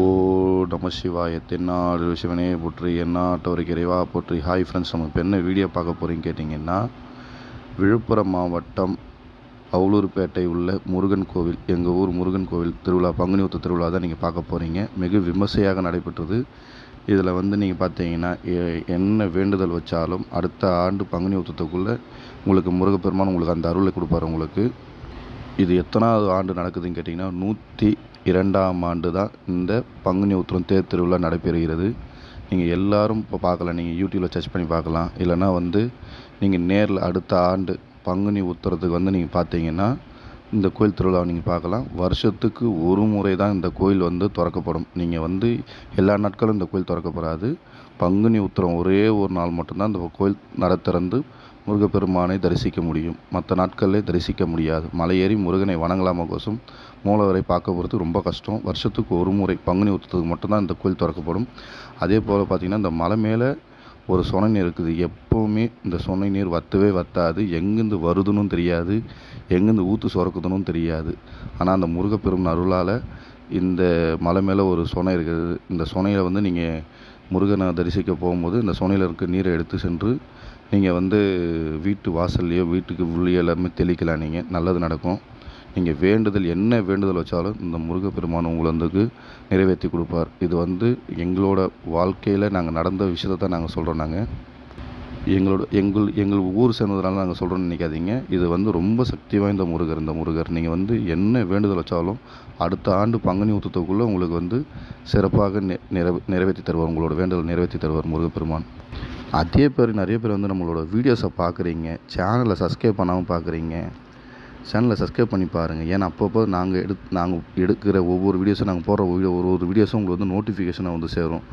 ஓ நம சிவாய. தென்னாடு சிவனே போற்றி எந்நாட்டவருக்கு இறைவா போற்றி. ஹாய் ஃப்ரெண்ட்ஸ் நம்ம இப்போ என்ன வீடியோ பார்க்க போகிறீங்கன்னு கேட்டிங்கன்னா விழுப்புரம் மாவட்டம் அவலூர்பேட்டை உள்ள முருகன் கோவில் எங்கள் ஊர் முருகன் கோவில் திருவிழா பங்குனி உத்த திருவிழா தான் நீங்கள் பார்க்க போகிறீங்க மிக விமர்சையாக நடைபெற்றது. இதில் வந்து நீங்கள் பார்த்தீங்கன்னா என்ன வேண்டுதல் வச்சாலும் அடுத்த ஆண்டு பங்குனி உத்தத்துக்குள்ளே உங்களுக்கு முருகப்பெருமான் உங்களுக்கு அந்த அருளை கொடுப்பாரு உங்களுக்கு. இது எத்தனாவது ஆண்டு நடக்குதுன்னு கேட்டிங்கன்னா நூற்றி இரண்டாம் ஆண்டு தான் இந்த பங்குனி உத்திரம் தேர் திருவிழா நடைபெறுகிறது. நீங்கள் எல்லாரும் இப்போ பார்க்கலாம். நீங்கள் யூடியூப்பில் சர்ச் பண்ணி பார்க்கலாம். இல்லைன்னா வந்து நீங்கள் நேரில் அடுத்த ஆண்டு பங்குனி உத்திரத்துக்கு வந்து நீங்கள் பார்த்தீங்கன்னா இந்த கோயில் திருவிழாவை நீங்கள் பார்க்கலாம். வருஷத்துக்கு ஒரு முறை தான் இந்த கோயில் வந்து திறக்கப்படும். நீங்கள் வந்து எல்லா நாட்களும் இந்த கோயில் திறக்கப்படாது. பங்குனி உத்திரம் ஒரே ஒரு நாள் மட்டும்தான் இந்த கோயில் நட திறந்து முருகப்பெருமானை தரிசிக்க முடியும். மற்ற நாட்களில் தரிசிக்க முடியாது. மலையேறி முருகனை வணங்கலாமா கோசம் மூலவரை பார்க்க போகிறது ரொம்ப கஷ்டம். வருஷத்துக்கு ஒரு முறை பங்குனி உத்தத்துக்கு மட்டும்தான் இந்த கோயில் திறக்கப்படும். அதே போல் பார்த்திங்கன்னா இந்த மலை மேலே ஒரு சுனை நீர் இருக்குது. எப்போவுமே இந்த சுனை நீர் வத்தவே வத்தாது. எங்கேருந்து வருதுன்னு தெரியாது. எங்கேருந்து ஊற்று சுரக்குதுன்னு தெரியாது. ஆனால் அந்த முருகப்பெருமான் அருளால் இந்த மலை மேலே ஒரு சுனை இருக்குது. இந்த சுனையில் வந்து நீங்கள் முருகனை தரிசிக்க போகும்போது இந்த சோனையில் இருக்க நீரை எடுத்து சென்று நீங்கள் வந்து வீட்டு வாசல்லையோ வீட்டுக்கு உள்ளே எல்லாமே தெளிக்கலாம் நீங்கள் நல்லது நடக்கும். நீங்கள் வேண்டுதல் என்ன வேண்டுதல் வச்சாலும் இந்த முருகப்பெருமான் உங்களை வந்து நிறைவேற்றி கொடுப்பார். இது வந்து எங்களோட வாழ்க்கையில் நாங்கள் நடந்த விஷயத்தை தான் நாங்கள் சொல்கிறோம் நாங்கள் எங்களோட எங்கள் எங்கள் ஊர் சேர்ந்ததுனால நாங்கள் சொல்கிறோன்னு நினைக்காதீங்க. இது வந்து ரொம்ப சக்தி வாய்ந்த முருகர் இந்த முருகர். நீங்கள் வந்து என்ன வேண்டுதல் வச்சாலும் அடுத்த ஆண்டு பங்குனி உத்தத்துக்குள்ளே உங்களுக்கு வந்து சிறப்பாக நிறை நிறைவே நிறைவேற்றி தருவார். உங்களோட வேண்டுதல் நிறைவேற்றி தருவார் முருகப்பெருமான் அதே பேர் நிறைய பேர் வந்து நம்மளோட வீடியோஸை பார்க்குறீங்க சேனலை சப்ஸ்கிரைப் பண்ணாமல் பார்க்குறீங்க சேனலை சப்ஸ்கிரைப் பண்ணி பாருங்கள் ஏன்னா அப்பப்போ நாங்கள் எடுத் நாங்கள் எடுக்கிற ஒவ்வொரு வீடியோஸும் நாங்கள் போடுற வீடியோ ஒரு ஒரு வீடியோஸும் உங்களுக்கு வந்து நோட்டிஃபிகேஷனாக வந்து சேரும்.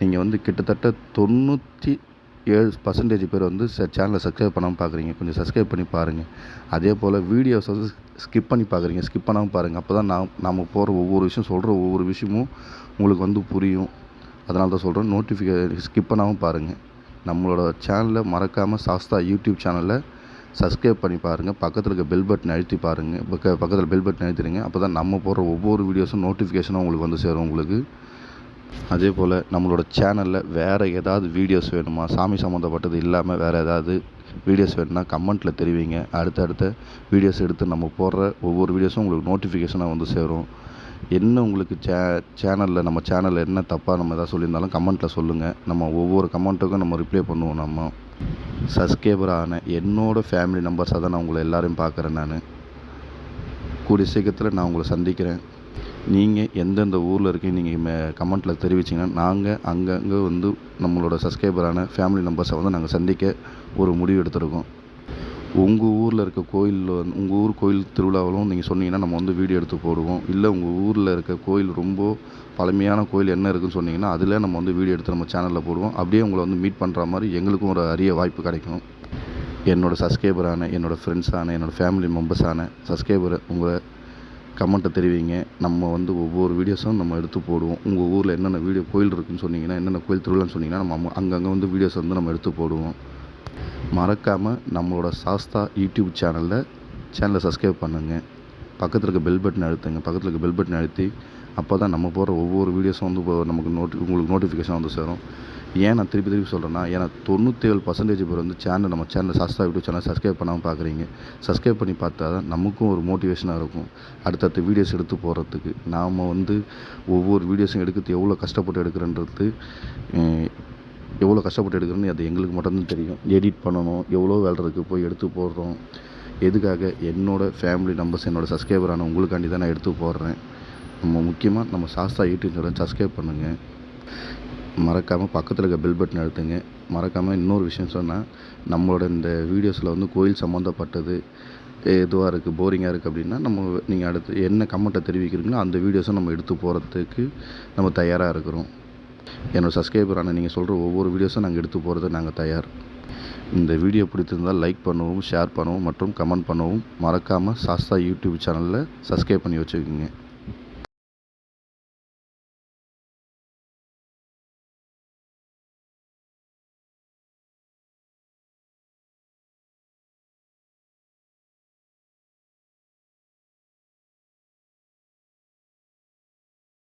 நீங்கள் வந்து கிட்டத்தட்ட தொண்ணூற்றி ஏழு பர்சன்டேஜ் பேர் வந்து சேனலை சப்ஸ்கிரைப் பண்ணாமல் பார்க்குறீங்க கொஞ்சம் சப்ஸ்கிரைப் பண்ணி பாருங்கள் அதே போல் வீடியோஸ் வந்து ஸ்கிப் பண்ணி பார்க்குறீங்க ஸ்கிப் பண்ணாமல் பாருங்கள் அப்போ தான் நான் நம்ம போகிற ஒவ்வொரு விஷயம் சொல்கிற ஒவ்வொரு விஷயமும் உங்களுக்கு வந்து புரியும். அதனால தான் சொல்கிறேன் நோட்டிஃபிகே ஸ்கிப் பண்ணாமல் பாருங்கள் நம்மளோட சேனலில் மறக்காமல் சாஸ்தா யூடியூப் சேனலை சப்ஸ்கிரைப் பண்ணி பாருங்கள் பக்கத்தில் இருக்க பெல் பட்டன் அழுத்தி பாருங்கள் பக்க பக்கத்தில் பெல் பட்டன் அழுத்திடுங்க. அப்போ தான் நம்ம போடுற ஒவ்வொரு வீடியோஸும் நோட்டிஃபிகேஷனும் உங்களுக்கு வந்து சேரும் உங்களுக்கு. அதே போல் நம்மளோட சேனலில் வேறு ஏதாவது வீடியோஸ் வேணுமா? சாமி சம்மந்தப்பட்டது இல்லாமல் வேறு ஏதாவது வீடியோஸ் வேணும்னா கமெண்ட்டில் தெரிவிங்க. அடுத்தடுத்த வீடியோஸ் எடுத்து நம்ம போடுற ஒவ்வொரு வீடியோஸும் உங்களுக்கு நோட்டிஃபிகேஷனாக வந்து சேரும். என்ன உங்களுக்கு சே சேனலில் நம்ம சேனலில் என்ன தப்பாக நம்ம எதாவது சொல்லியிருந்தாலும் கமெண்ட்டில் சொல்லுங்கள் நம்ம ஒவ்வொரு கமெண்ட்டுக்கும் நம்ம ரிப்ளை பண்ணுவோம் நம்ம. சப்ஸ்கிரைபரான என்னோடய ஃபேமிலி நம்பர்ஸாக தான் நான் உங்களை எல்லாரையும் பார்க்குறேன் நான். கூடிய சீக்கிரத்தில் நான் உங்களை சந்திக்கிறேன். நீங்கள் எந்தெந்த ஊரில் இருக்கீங்க நீங்கள் கமெண்ட்டில் தெரிவிச்சிங்கன்னா நாங்கள் அங்கங்கே வந்து நம்மளோட சப்ஸ்கிரைபரான ஃபேமிலி மெம்பர்ஸை வந்து நாங்கள் சந்திக்க ஒரு முடிவு எடுத்திருக்கோம். உங்கள் ஊரில் இருக்க கோயிலில் வந்து உங்கள் ஊர் கோயில் திருவிழாவிலும் நீங்கள் சொன்னீங்கன்னா நம்ம வந்து வீடியோ எடுத்து போடுவோம். இல்லை உங்கள் ஊரில் இருக்க கோயில் ரொம்ப பழமையான கோயில் என்ன இருக்குன்னு சொன்னீங்கன்னா அதில் நம்ம வந்து வீடியோ எடுத்து நம்ம சேனலில் போடுவோம். அப்படியே உங்களை வந்து மீட் பண்ணுற மாதிரி எங்களுக்கும் ஒரு அரிய வாய்ப்பு கிடைக்கும். என்னோடய சப்ஸ்கிரைபரான என்னோடய ஃப்ரெண்ட்ஸான என்னோடய ஃபேமிலி மெம்பர்ஸான சப்ஸ்கிரைபர் உங்களை கமெண்ட்டை தெரிவிங்க. நம்ம வந்து ஒவ்வொரு வீடியோஸும் நம்ம எடுத்து போடுவோம். உங்கள் ஊரில் என்னென்ன வீடியோ கோயில் இருக்குதுன்னு சொன்னீங்கன்னா என்னென்ன கோயில் திருவிழான்னு சொன்னீங்கன்னா நம்ம அங்கங்கே வந்து வீடியோஸ் வந்து நம்ம எடுத்து போடுவோம். மறக்காமல் நம்மளோட சாஸ்தா யூடியூப் சேனலில் சேனலை சப்ஸ்கிரைப் பண்ணுங்கள் பக்கத்தில் இருக்க பெல் பட்டன் அழுத்துங்க. பக்கத்தில் இருக்க பெல் பட்டன் அழுத்தி அப்போ தான் நம்ம போடுற ஒவ்வொரு வீடியோஸும் வந்து இப்போ நமக்கு நோட்டி உங்களுக்கு நோட்டிஃபிகேஷன் வந்து சேரும். ஏன் நான் திருப்பி திருப்பி சொல்கிறேன்னா ஏன்னா தொண்ணூற்றேழு பர்சன்டேஜ் பேர் வந்து சேனல் நம்ம channel Sastha YouTube channel subscribe பண்ணாமல் பார்க்குறீங்க சப்ஸ்கிரைப் பண்ணி பார்த்தா தான் நமக்கும் ஒரு மோட்டிவேஷனாக இருக்கும். அடுத்தடுத்த வீடியோஸ் எடுத்து போகிறதுக்கு நாம் வந்து ஒவ்வொரு வீடியோஸும் எடுக்கிறது எவ்வளோ கஷ்டப்பட்டு எடுக்கிறன்றது எவ்வளோ கஷ்டப்பட்டு எடுக்கிறேன்னு அது எங்களுக்கு மட்டும்தான் தெரியும். எடிட் பண்ணணும் எவ்வளோ வேலை இருக்குது போய் எடுத்து போடுறோம். எதுக்காக? என்னோடய ஃபேமிலி நம்பர்ஸ் என்னோடய சப்ஸ்கிரைபரான உங்களுக்காண்டி தான் நான் எடுத்து போடுறேன். நம்ம முக்கியமாக நம்ம சாஸ்தா யூடியூப் சேனல் சப்ஸ்கிரைப் பண்ணுங்கள் மறக்காமல் பக்கத்தில் இருக்க பெல் பட்டன் அழுத்துங்க. மறக்காமல் இன்னொரு விஷயம் சொன்னால் நம்மளோட இந்த வீடியோஸில் வந்து கோயில் சம்மந்தப்பட்டது எதுவாக இருக்குது போரிங்காக இருக்குது அப்படின்னா நம்ம நீங்கள் அடுத்து என்ன கமெண்ட்டை தெரிவிக்கிறீங்களோ அந்த வீடியோஸும் நம்ம எடுத்து போகிறதுக்கு நம்ம தயாராக இருக்கிறோம். என்னோடய சப்ஸ்கிரைபரான நீங்கள் சொல்கிற ஒவ்வொரு வீடியோஸும் நாங்கள் எடுத்து போகிறது நாங்கள் தயார். இந்த வீடியோ பிடித்திருந்தால் லைக் பண்ணவும் ஷேர் பண்ணவும் மற்றும் கமெண்ட் பண்ணவும் மறக்காமல் சாஸ்தா யூடியூப் சேனலில் சப்ஸ்கிரைப் பண்ணி வச்சுக்கோங்க.